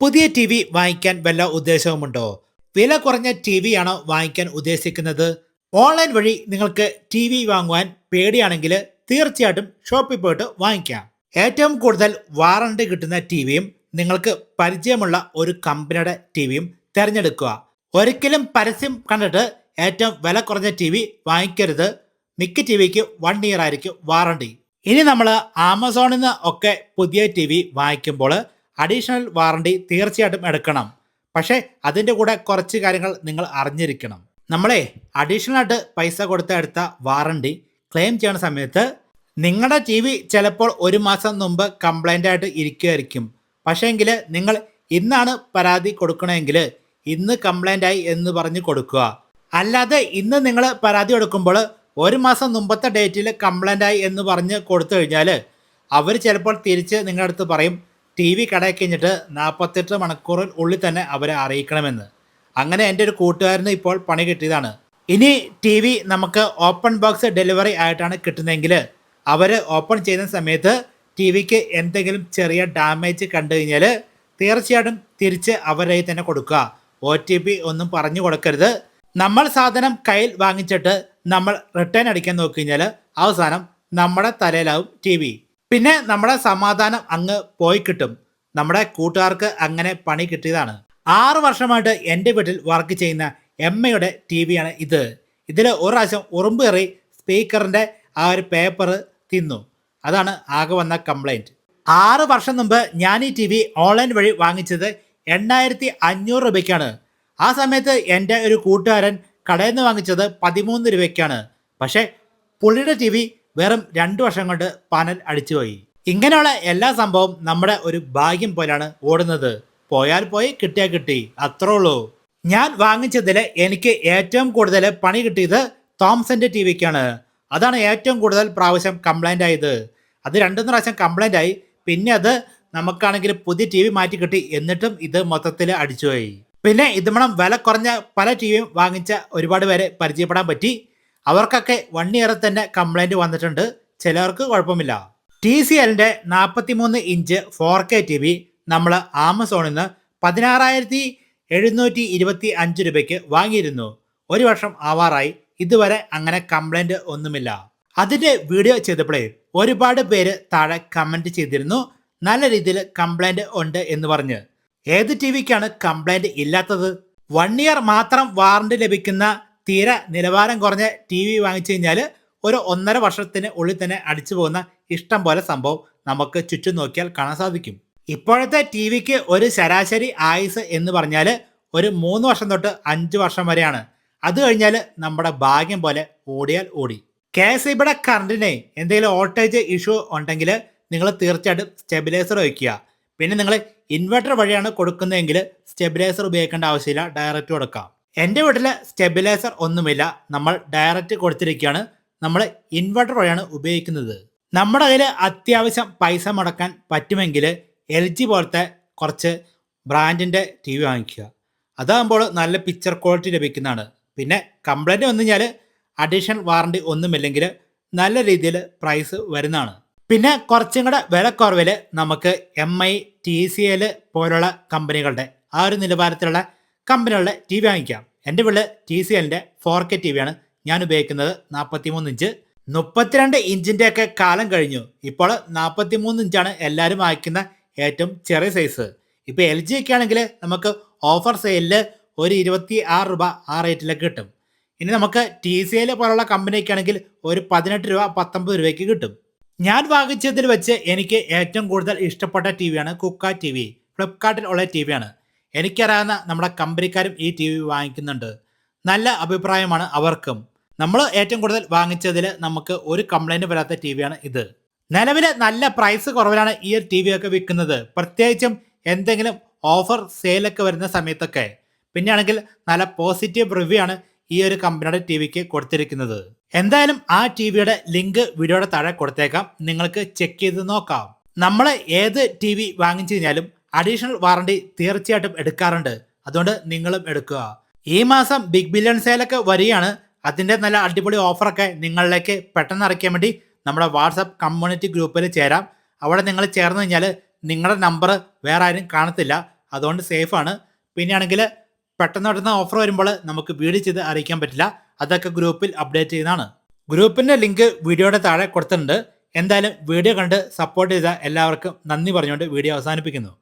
പുതിയ T V വാങ്ങിക്കാൻ വല്ല ഉദ്ദേശവുമുണ്ടോ? വില കുറഞ്ഞ ടി വി ആണോ വാങ്ങിക്കാൻ ഉദ്ദേശിക്കുന്നത്? ഓൺലൈൻ വഴി നിങ്ങൾക്ക് ടി വി വാങ്ങുവാൻ പേടിയാണെങ്കിൽ തീർച്ചയായിട്ടും ഷോപ്പിൽ പോയിട്ട് വാങ്ങിക്കാം. ഏറ്റവും കൂടുതൽ വാറണ്ടി കിട്ടുന്ന ടി വിയും നിങ്ങൾക്ക് പരിചയമുള്ള ഒരു കമ്പനിയുടെ ടി വിയും തിരഞ്ഞെടുക്കുക. ഒരിക്കലും പരസ്യം കണ്ടിട്ട് ഏറ്റവും വില കുറഞ്ഞ ടി വി വാങ്ങിക്കരുത്. മിക്ക ടി വിക്ക് വൺ ഇയർ ആയിരിക്കും വാറണ്ടി. ഇനി നമ്മൾ ആമസോണിൽ നിന്ന് ഒക്കെ പുതിയ ടി വി വാങ്ങിക്കുമ്പോൾ അഡീഷണൽ വാറണ്ടി തീർച്ചയായിട്ടും എടുക്കണം. പക്ഷേ അതിന്റെ കൂടെ കുറച്ച് കാര്യങ്ങൾ നിങ്ങൾ അറിഞ്ഞിരിക്കണം. നമ്മളെ അഡീഷണൽ ആയിട്ട് പൈസ കൊടുത്ത് എടുത്ത വാറണ്ടി ക്ലെയിം ചെയ്യുന്ന സമയത്ത് നിങ്ങളുടെ ടി വി ചിലപ്പോൾ ഒരു മാസം മുമ്പ് കംപ്ലൈന്റ് ആയിട്ട് ഇരിക്കുമായിരിക്കും പക്ഷേങ്കിൽ നിങ്ങൾ ഇന്നാണ് പരാതി കൊടുക്കണമെങ്കിൽ ഇന്ന് കംപ്ലൈന്റ് ആയി എന്ന് പറഞ്ഞ് കൊടുക്കുക. അല്ലാതെ ഇന്ന് നിങ്ങൾ പരാതി കൊടുക്കുമ്പോൾ ഒരു മാസം മുമ്പത്തെ ഡേറ്റിൽ കംപ്ലൈന്റ് ആയി എന്ന് പറഞ്ഞ് കൊടുത്തു കഴിഞ്ഞാൽ അവർ ചിലപ്പോൾ തിരിച്ച് നിങ്ങളുടെ അടുത്ത് പറയും ടി വി കടയിൽ കഴിഞ്ഞിട്ട് നാൽപ്പത്തെട്ട് മണിക്കൂറിൽ ഉള്ളിൽ തന്നെ അവരെ അറിയിക്കണമെന്ന്. അങ്ങനെ എന്റെ ഒരു കൂട്ടുകാരന് ഇപ്പോൾ പണി കിട്ടിയതാണ്. ഇനി ടി വി നമുക്ക് ഓപ്പൺ ബോക്സ് ഡെലിവറി ആയിട്ടാണ് കിട്ടുന്നതെങ്കിൽ അവർ ഓപ്പൺ ചെയ്യുന്ന സമയത്ത് ടി വിക്ക് എന്തെങ്കിലും ചെറിയ ഡാമേജ് കണ്ടു കഴിഞ്ഞാൽ തീർച്ചയായിട്ടും തിരിച്ച് അവരെ തന്നെ കൊടുക്കുക. ഒ ടി പി ഒന്നും പറഞ്ഞു കൊടുക്കരുത്. നമ്മൾ സാധനം കയ്യിൽ വാങ്ങിച്ചിട്ട് നമ്മൾ റിട്ടേൺ അടിക്കാൻ നോക്കി കഴിഞ്ഞാൽ അവസാനം നമ്മുടെ തലയിലാവും ടി വി. പിന്നെ നമ്മുടെ സമാധാനം അങ്ങ് പോയി കിട്ടും. നമ്മുടെ കൂട്ടുകാർക്ക് അങ്ങനെ പണി കിട്ടിയതാണ്. ആറ് വർഷമായിട്ട് എന്റെ വീട്ടിൽ വർക്ക് ചെയ്യുന്ന എമ്മയുടെ ടി വിയാണ് ഇത്. ഇതിൽ ഒരു പ്രാവശ്യം ഉറുമ്പ് കയറി സ്പീക്കറിന്റെ ആ ഒരു പേപ്പർ തിന്നു. അതാണ് ആകെ വന്ന കംപ്ലൈന്റ് ആറ് വർഷം മുമ്പ് ഞാൻ ഈ ടി വി ഓൺലൈൻ വഴി വാങ്ങിച്ചത് എണ്ണായിരത്തി അഞ്ഞൂറ് രൂപയ്ക്കാണ്. ആ സമയത്ത് എന്റെ ഒരു കൂട്ടുകാരൻ കടയിൽ നിന്ന് വാങ്ങിച്ചത് പതിമൂന്ന് രൂപയ്ക്കാണ്. പക്ഷേ പുള്ളിയുടെ ടി വി വെറും രണ്ടു വർഷം കൊണ്ട് പാനൽ അടിച്ചുപോയി ഇങ്ങനെയുള്ള എല്ലാ സംഭവം നമ്മുടെ ഒരു ഭാഗ്യം പോലെയാണ് ഓടുന്നത്. പോയാൽ പോയി കിട്ടിയാൽ കിട്ടി. അത്രേ ഉള്ളൂ. ഞാൻ വാങ്ങിച്ചതിൽ എനിക്ക് ഏറ്റവും കൂടുതൽ പണി കിട്ടിയത് തോംസന്റെ ടി വിക്കാണ് അതാണ് ഏറ്റവും കൂടുതൽ പ്രാവശ്യം കംപ്ലൈന്റ് ആയത്. അത് രണ്ടു പ്രാവശ്യം കംപ്ലൈന്റ് ആയി. പിന്നെ അത് നമുക്കാണെങ്കിൽ പുതിയ ടി വി മാറ്റി കിട്ടി എന്നിട്ടും ഇത് മൊത്തത്തിൽ അടിച്ചുപോയി പിന്നെ ഇതുമണം വില കുറഞ്ഞ പല ടി വിയും വാങ്ങിച്ച ഒരുപാട് പേരെ പരിചയപ്പെടാൻ പറ്റി. അവർക്കൊക്കെ വൺ ഇയർ തന്നെ കംപ്ലൈന്റ് വന്നിട്ടുണ്ട്. ചിലർക്ക് കുഴപ്പമില്ല. ടി സി എല്ലിന്റെ നാൽപ്പത്തി മൂന്ന് inch four K T V നമ്മൾ ആമസോണിൽ നിന്ന് പതിനാറായിരത്തി എഴുന്നൂറ്റി ഇരുപത്തി അഞ്ച് രൂപയ്ക്ക് വാങ്ങിയിരുന്നു. ഒരു വർഷം ആവാറായി. ഇതുവരെ അങ്ങനെ കംപ്ലൈന്റ് ഒന്നുമില്ല. അതിന്റെ വീഡിയോ ചെയ്തപ്പോഴേ ഒരുപാട് പേര് താഴെ കമന്റ് ചെയ്തിരുന്നു. നല്ല രീതിയിൽ കംപ്ലൈന്റ് ഉണ്ട് എന്ന് പറഞ്ഞ്. ഏത് ടി വിക്കാണ് കംപ്ലൈന്റ് ഇല്ലാത്തത്? വൺ ഇയർ മാത്രം വാറണ്ടി ലഭിക്കുന്ന തീരെ നിലവാരം കുറഞ്ഞ ടി വി വാങ്ങിച്ചു കഴിഞ്ഞാൽ ഒരു ഒന്നര വർഷത്തിന് ഉള്ളിൽ തന്നെ അടിച്ചു പോകുന്ന ഇഷ്ടം പോലെ സംഭവം നമുക്ക് ചുറ്റും നോക്കിയാൽ കാണാൻ സാധിക്കും. ഇപ്പോഴത്തെ ടി വിക്ക് ഒരു ശരാശരി ആയുസ് എന്ന് പറഞ്ഞാൽ ഒരു മൂന്ന് വർഷം തൊട്ട് അഞ്ച് വർഷം വരെയാണ്. അത് കഴിഞ്ഞാൽ നമ്മുടെ ഭാഗ്യം പോലെ ഓടിയാൽ ഓടി. കെ എസ് ഇബിയുടെ കറണ്ടിനെ എന്തെങ്കിലും വോൾട്ടേജ് ഇഷ്യൂ ഉണ്ടെങ്കിൽ നിങ്ങൾ തീർച്ചയായിട്ടും സ്റ്റെബിലൈസർ വയ്ക്കുക പിന്നെ നിങ്ങൾ ഇൻവെർട്ടർ വഴിയാണ് കൊടുക്കുന്നതെങ്കിൽ സ്റ്റെബിലൈസർ ഉപയോഗിക്കേണ്ട ആവശ്യമില്ല. ഡയറക്റ്റ് കൊടുക്കാം. എന്റെ വീട്ടിൽ സ്റ്റെബിലൈസർ ഒന്നുമില്ല. നമ്മൾ ഡയറക്റ്റ് കൊടുത്തിരിക്കുകയാണ്. നമ്മൾ ഇൻവെർട്ടർ വഴിയാണ് ഉപയോഗിക്കുന്നത്. നമ്മുടെ കയ്യിൽ അത്യാവശ്യം പൈസ മുടക്കാൻ പറ്റുമെങ്കിൽ എൽ ജി പോലത്തെ കുറച്ച് ബ്രാൻഡിന്റെ ടി വി വാങ്ങിക്കുക. അതാകുമ്പോൾ നല്ല പിക്ചർ ക്വാളിറ്റി ലഭിക്കുന്നതാണ്. പിന്നെ കംപ്ലൈന്റ് വന്നു കഴിഞ്ഞാൽ അഡീഷണൽ വാറണ്ടി ഒന്നുമില്ലെങ്കിൽ നല്ല രീതിയിൽ പ്രൈസ് വരുന്നതാണ്. പിന്നെ കുറച്ചും കൂടെ വിലക്കുറവിൽ നമുക്ക് M I T C L പോലുള്ള കമ്പനികളുടെ ആ ഒരു നിലവാരത്തിലുള്ള കമ്പനികളുടെ ടി വി വാങ്ങിക്കാം. എന്റെ വീട്ടിൽ ടി സി എല്ലിന്റെ ഫോർ കെ ടി വിയാണ് ഞാൻ ഉപയോഗിക്കുന്നത് നാൽപ്പത്തി മൂന്ന് ഇഞ്ച്. മുപ്പത്തിരണ്ട് ഇഞ്ചിന്റെ ഒക്കെ കാലം കഴിഞ്ഞു. ഇപ്പോൾ നാൽപ്പത്തി മൂന്ന് ഇഞ്ചാണ് എല്ലാവരും വാങ്ങിക്കുന്ന ഏറ്റവും ചെറിയ സൈസ് ഇപ്പോൾ എൽ ജി ഒക്കെ ആണെങ്കിൽ നമുക്ക് ഓഫർ സെയിലിൽ ഒരു ഇരുപത്തി ആറ് രൂപ ആ റേറ്റിലൊക്കെ കിട്ടും. ഇനി നമുക്ക് ടി സി എൽ പോലുള്ള കമ്പനിയൊക്കെ ആണെങ്കിൽ ഒരു പതിനെട്ട് രൂപ പത്തൊമ്പത് രൂപയ്ക്ക് കിട്ടും. ഞാൻ വാങ്ങിച്ചതിൽ വെച്ച് എനിക്ക് ഏറ്റവും കൂടുതൽ ഇഷ്ടപ്പെട്ട ടി വിയാണ് കുക്ക ടി വി. ഫ്ലിപ്കാർട്ടിൽ ഉള്ള ടി വിയാണ് എനിക്കറിയാവുന്ന നമ്മുടെ കമ്പനിക്കാരും ഈ ടി വി വാങ്ങിക്കുന്നുണ്ട്. നല്ല അഭിപ്രായമാണ് അവർക്കും. നമ്മൾ ഏറ്റവും കൂടുതൽ വാങ്ങിച്ചതിൽ നമുക്ക് ഒരു കംപ്ലൈന്റ് വരാത്ത ടി വിയാണ് ഇത്. നിലവിൽ നല്ല പ്രൈസ് കുറവിലാണ് ഈ ഒരു ടി വി ഒക്കെ വിൽക്കുന്നത്. പ്രത്യേകിച്ചും എന്തെങ്കിലും ഓഫർ സെയിലൊക്കെ വരുന്ന സമയത്തൊക്കെ. പിന്നെയാണെങ്കിൽ നല്ല പോസിറ്റീവ് റിവ്യൂ ആണ് ഈ ഒരു കമ്പനിയുടെ ടി വിക്ക് കൊടുത്തിരിക്കുന്നത്. എന്തായാലും ആ ടി വിയുടെ ലിങ്ക് വീഡിയോയുടെ താഴെ കൊടുത്തേക്കാം. നിങ്ങൾക്ക് ചെക്ക് ചെയ്ത് നോക്കാം. നമ്മൾ ഏത് ടി വി വാങ്ങിച്ചു കഴിഞ്ഞാലും അഡീഷണൽ വാറണ്ടി തീർച്ചയായിട്ടും എടുക്കാറുണ്ട്. അതുകൊണ്ട് നിങ്ങളും എടുക്കുക. ഈ മാസം ബിഗ് ബില്യൺ സെയിലൊക്കെ വരികയാണ്. അതിന്റെ നല്ല അടിപൊളി ഓഫറൊക്കെ നിങ്ങളിലേക്ക് പെട്ടെന്ന് അറിയിക്കാൻ വേണ്ടി നമ്മുടെ വാട്സപ്പ് കമ്മ്യൂണിറ്റി ഗ്രൂപ്പിൽ ചേരാം. അവിടെ നിങ്ങൾ ചേർന്ന് കഴിഞ്ഞാൽ നിങ്ങളുടെ നമ്പർ വേറെ ആരും കാണത്തില്ല. അതുകൊണ്ട് സേഫ് ആണ്. പിന്നെയാണെങ്കിൽ പെട്ടെന്ന് പെട്ടെന്ന് ഓഫർ വരുമ്പോൾ നമുക്ക് വീഡിയോ ചെയ്ത് അറിയിക്കാൻ പറ്റില്ല. അതൊക്കെ ഗ്രൂപ്പിൽ അപ്ഡേറ്റ് ചെയ്യുന്നതാണ്. ഗ്രൂപ്പിന്റെ ലിങ്ക് വീഡിയോയുടെ താഴെ കൊടുത്തിട്ടുണ്ട്. എന്തായാലും വീഡിയോ കണ്ട് സപ്പോർട്ട് ചെയ്ത എല്ലാവർക്കും നന്ദി പറഞ്ഞുകൊണ്ട് വീഡിയോ അവസാനിപ്പിക്കുന്നു.